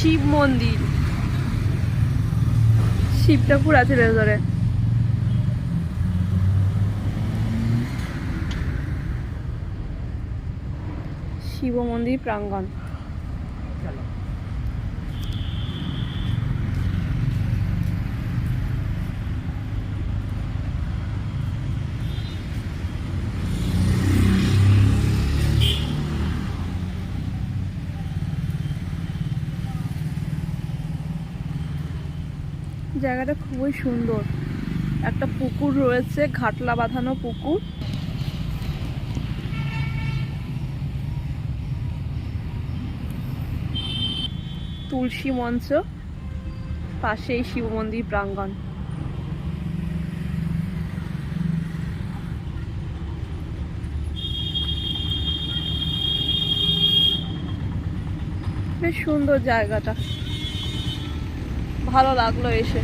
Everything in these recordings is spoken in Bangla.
শিব মন্দির। শিব ঠাকুর আছে ভেতরে শিব মন্দির প্রাঙ্গণ। জায়গাটা খুবই সুন্দর। একটা পুকুর রয়েছে, ঘাটলা বাঁধানো পুকুর। তুলসী মঞ্চ, পাশেই শিব মন্দির প্রাঙ্গণ। বেশ সুন্দর জায়গাটা। ভালো লাগল এসে।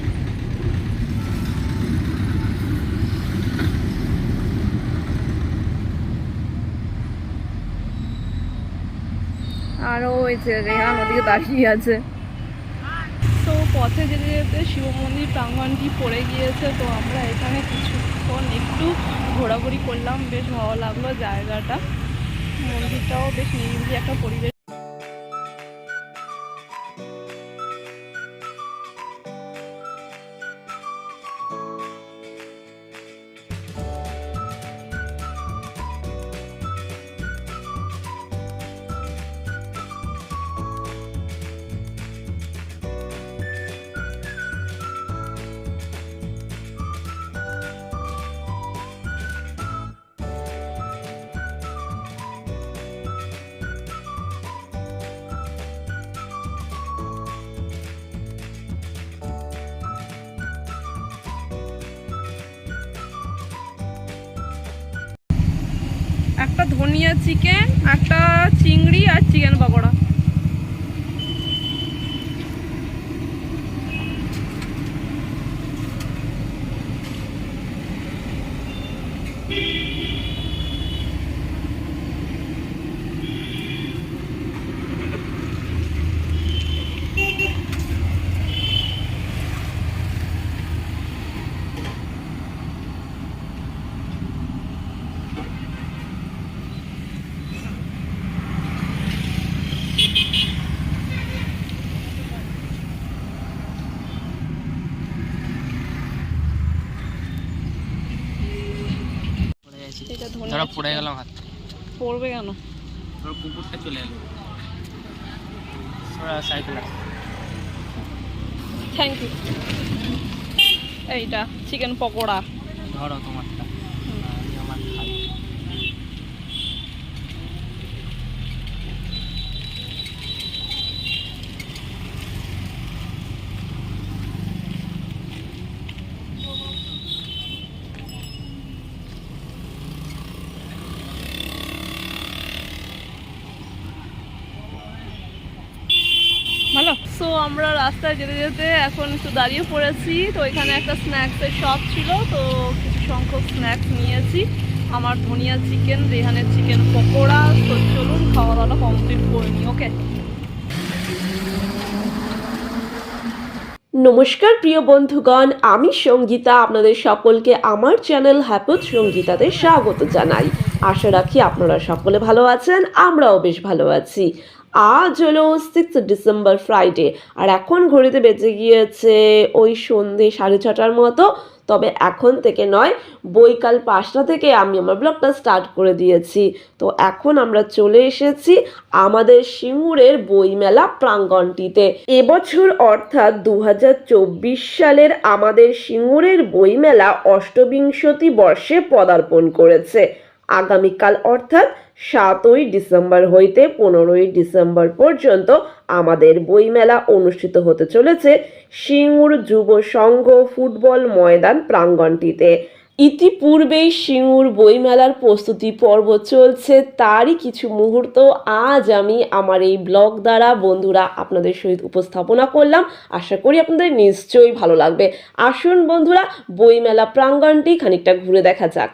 আরও যে রেহান ওদিকে দাঁড়িয়ে আছে। তো পথে যেতে যেতে শিব মন্দির প্রাঙ্গণটি পড়ে গিয়েছে, তো আমরা এখানে কিছুক্ষণ একটু ঘোরাঘুরি করলাম। বেশ ভালো লাগল জায়গাটা। মন্দিরটাও বেশ নিরিবিলি একটা পরিবেশ। একটা ধনিয়া চিকেন একটা চিংড়ি আর চিকেন পকোড়া পড়ে গেছি ধনিয়া ধরো পড়ে। গেলাম হাত। পড়বে কেন? ধরো কুকুরটা চলে এলো সরা সাইকেল থ্যাংক ইউ এইটা চিকেন পকোড়া। ধরো তোমারটা আমি আমার খাই ভালো সো আমরা রাস্তায় যেতে যেতে এখন একটু দাঁড়িয়ে পড়েছি। তো এখানে একটা স্ন্যাক্সের শপ ছিল। তো কিছু সংখ্যক স্ন্যাক্স নিয়েছি। আমার ধনিয়া চিকেন রেহানের চিকেন পকোড়া। তো চলুন খাওয়া দাওয়াটা কমপ্লিট করে নিই ওকে নমস্কার, প্রিয় বন্ধুগণ। আমি সঙ্গীতা। আপনাদের সকলকে আমার চ্যানেল হ্যাপত সঙ্গীতাতে স্বাগত জানাই। আশা রাখি আপনারা সকলে ভালো আছেন, আমরাও বেশ ভালো আছি। আজ হলো সিক্স ডিসেম্বর ফ্রাইডে আর এখন ঘড়িতে বেঁচে গিয়েছে ওই সন্ধে সাড়ে ছটার মতো, তবে এখন থেকে নয়, বৈকাল পাঁচটা থেকে আমি আমার ব্লগটা স্টার্ট করে দিয়েছি। তো এখন আমরা চলে এসেছি আমাদের সিঙ্গুরের বইমেলা প্রাঙ্গণটিতে এবছর অর্থাৎ দু হাজার চব্বিশ সালের আমাদের সিঙ্গুরের বইমেলা অষ্টবিংশতি বর্ষে পদার্পণ করেছে। আগামীকাল অর্থাৎ সাতই ডিসেম্বর হইতে পনেরোই ডিসেম্বর পর্যন্ত আমাদের বইমেলা অনুষ্ঠিত হতে চলেছে সিঙ্গুর যুব সংঘ ফুটবল ময়দান প্রাঙ্গণটিতে ইতিপূর্বেই সিঙ্গুর বইমেলার প্রস্তুতি পর্ব চলছে, তারই কিছু মুহূর্ত আজ আমি আমার এই ব্লগ দ্বারা বন্ধুরা আপনাদের সহিত উপস্থাপনা করলাম। আশা করি আপনাদের নিশ্চয়ই ভালো লাগবে। আসুন বন্ধুরা, বইমেলা প্রাঙ্গণটি খানিকটা ঘুরে দেখা যাক।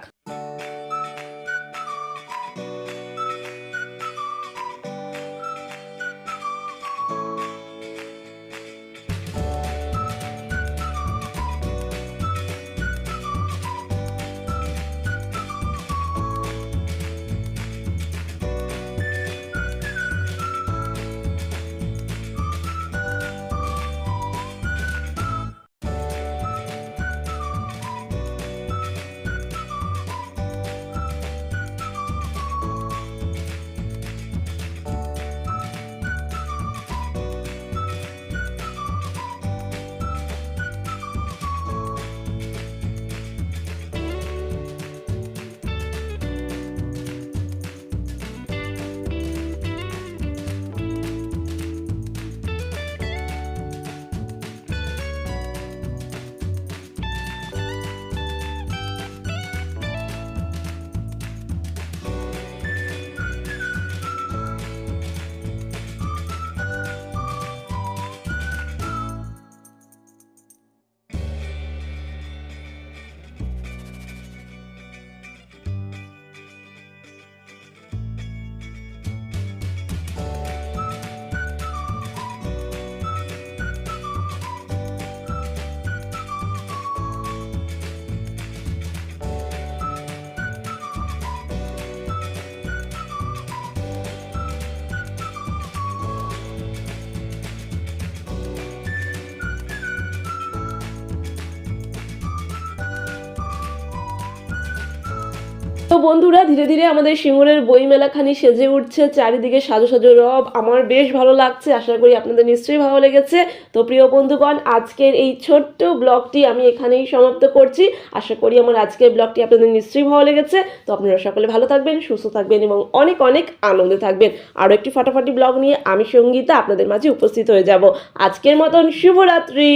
তো বন্ধুরা, ধীরে ধীরে আমাদের সিঙ্গুরের বইমেলাখানি সেজে উঠছে, চারিদিকে সাজো সাজো রব। আমার বেশ ভালো লাগছে, আশা করি আপনাদের নিশ্চয়ই ভালো লেগেছে। তো প্রিয় বন্ধুগণ, আজকের এই ছোট্ট ব্লগটি আমি এখানেই সমাপ্ত করছি। আশা করি আমার আজকের ব্লগটি আপনাদের নিশ্চয়ই ভালো লেগেছে। তো আপনারা সকলে ভালো থাকবেন, সুস্থ থাকবেন এবং অনেক অনেক আনন্দে থাকবেন। আরও একটি ফাটাফাটি ব্লগ নিয়ে আমি সঙ্গীতা আপনাদের মাঝে উপস্থিত হয়ে যাব। আজকের মতন শুভরাত্রি।